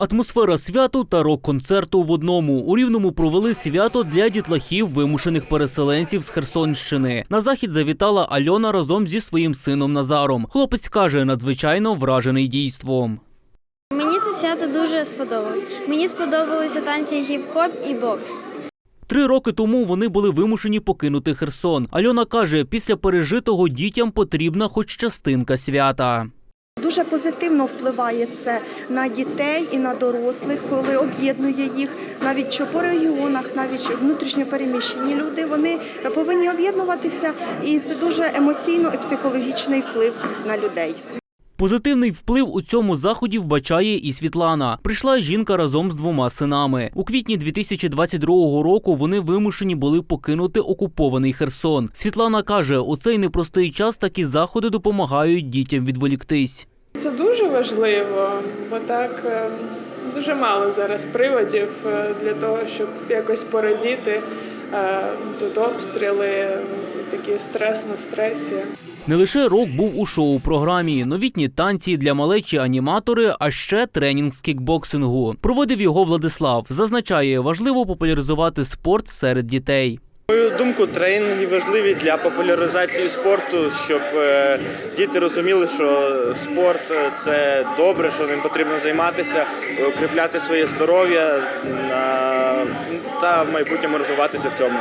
Атмосфера святу та рок-концерту в одному. У Рівному провели свято для дітлахів вимушених переселенців з Херсонщини. На захід завітала Альона разом зі своїм сином Назаром. Хлопець каже, надзвичайно вражений дійством. Мені це свято дуже сподобалось. Мені сподобалися танці гіп-хоп і бокс. Три роки тому вони були вимушені покинути Херсон. Альона каже, після пережитого дітям потрібна хоч частинка свята. Дуже позитивно впливає це на дітей і на дорослих, коли об'єднує їх навіть що по регіонах, навіть що внутрішньо переміщені люди. Вони повинні об'єднуватися, і це дуже емоційно і психологічний вплив на людей. Позитивний вплив у цьому заході вбачає і Світлана. Прийшла жінка разом з двома синами. У квітні 2022 року вони вимушені були покинути окупований Херсон. Світлана каже, у цей непростий час такі заходи допомагають дітям відволіктись. Це дуже важливо, бо так е, дуже мало зараз приводів е, для того, щоб якось порадіти. Е, Тут обстріли, такий стрес на стресі. Не лише рок був у шоу-програмі, новітні танці для малечі аніматори, а ще тренінг з кікбоксингу. Проводив його Владислав. Зазначає, важливо популяризувати спорт серед дітей. Мою думку, тренінги важливі для популяризації спорту, щоб е, діти розуміли, що спорт е, це добре, що ним потрібно займатися, укріпляти своє здоров'я та в майбутньому розвиватися в цьому.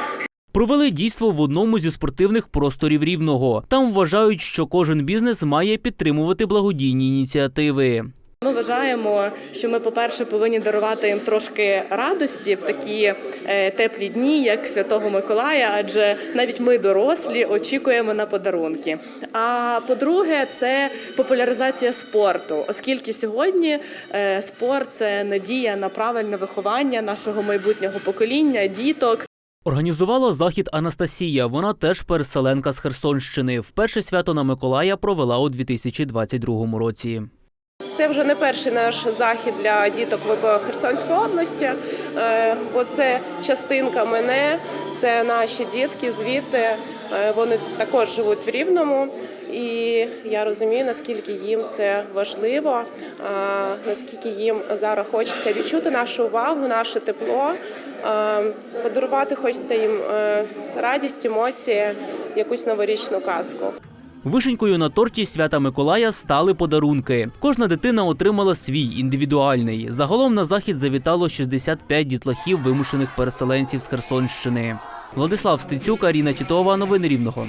Провели дійство в одному зі спортивних просторів рівного. Там вважають, що кожен бізнес має підтримувати благодійні ініціативи. Ми вважаємо, що ми, по-перше, повинні дарувати їм трошки радості в такі е, теплі дні, як Святого Миколая, адже навіть ми, дорослі, очікуємо на подарунки. А по-друге, це популяризація спорту, оскільки сьогодні е, спорт це надія на правильне виховання нашого майбутнього покоління, діток. Організувала захід Анастасія. Вона теж переселенка з Херсонщини. Вперше свято на Миколая провела у 2022 році. Це вже не перший наш захід для діток в Херсонської області, е, бо це частинка мене, це наші дітки звідти. Е, Вони також живуть в Рівному, і я розумію, наскільки їм це важливо, е, наскільки їм зараз хочеться відчути нашу увагу, наше тепло, подарувати хочеться їм радість, емоції, якусь новорічну казку. Вишенькою на торті свята Миколая стали подарунки. Кожна дитина отримала свій індивідуальний. Загалом на захід завітало 65 дітлахів вимушених переселенців з Херсонщини. Владислав Стецюк, Аріна Тітова. Новини Рівного.